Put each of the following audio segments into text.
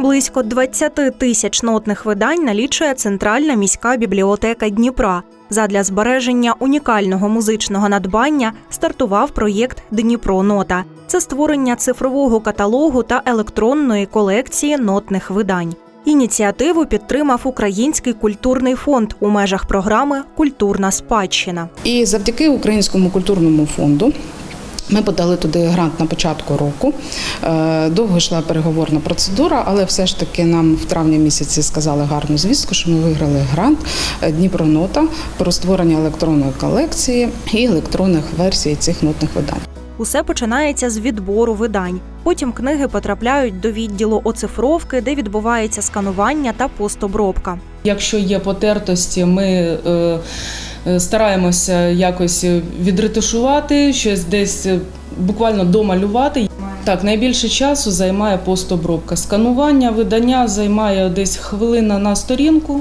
Близько 20 тисяч нотних видань налічує Центральна міська бібліотека Дніпра. Задля збереження унікального музичного надбання стартував проєкт Дніпро Нота. Це створення цифрового каталогу та електронної колекції нотних видань. Ініціативу підтримав Український культурний фонд у межах програми Культурна спадщина. І завдяки Українському культурному фонду. Ми подали туди грант на початку року. Е, Довго йшла переговорна процедура, але все ж таки нам в травні місяці сказали гарну звістку, що ми виграли грант е, Дніпронота про створення електронної колекції і електронних версій цих нотних видань. Усе починається з відбору видань. Потім книги потрапляють до відділу оцифровки, де відбувається сканування та постобробка. Якщо є потертості, ми е, е, стараємося якось відретушувати, щось десь е, буквально домалювати. Так, найбільше часу займає постобробка. Сканування видання займає десь хвилина на сторінку.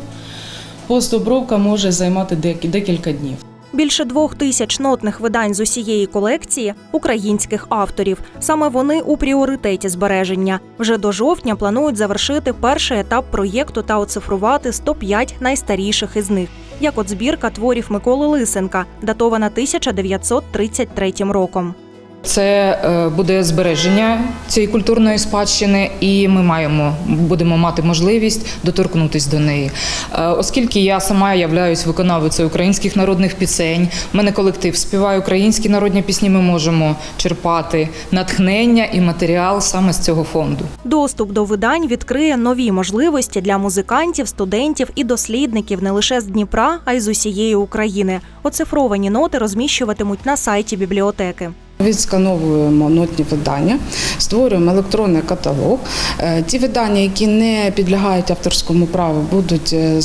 Постобробка може займати декі- декілька днів. Більше двох тисяч нотних видань з усієї колекції українських авторів. Саме вони у пріоритеті збереження. Вже до жовтня планують завершити перший етап проєкту та оцифрувати 105 найстаріших із них. Як от збірка творів Миколи Лисенка, датована 1933 роком. Це е, буде збереження цієї культурної спадщини, і ми маємо будемо мати можливість доторкнутися до неї. Е, Оскільки я сама являюсь виконавицею українських народних пісень, в мене колектив співає українські народні пісні. Ми можемо черпати натхнення і матеріал саме з цього фонду. Доступ до видань відкриє нові можливості для музикантів, студентів і дослідників не лише з Дніпра, а й з усієї України. Оцифровані ноти розміщуватимуть на сайті бібліотеки. Відскановуємо нотні видання, створюємо електронний каталог. Е, Ті видання, які не підлягають авторському праву, будуть е,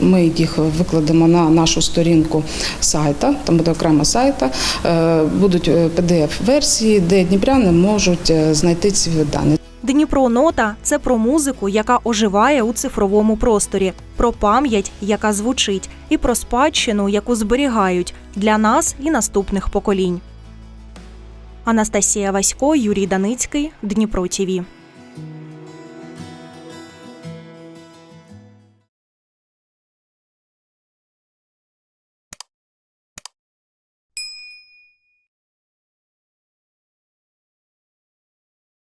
Ми їх викладемо на нашу сторінку сайта. Там буде окрема сайта. Е, Будуть PDF-версії, де дніпряни можуть знайти ці видання. Дніпро нота це про музику, яка оживає у цифровому просторі, про пам'ять, яка звучить, і про спадщину, яку зберігають для нас і наступних поколінь. Анастасія Васько, Юрій Даницький, Дніпро ТІВІ.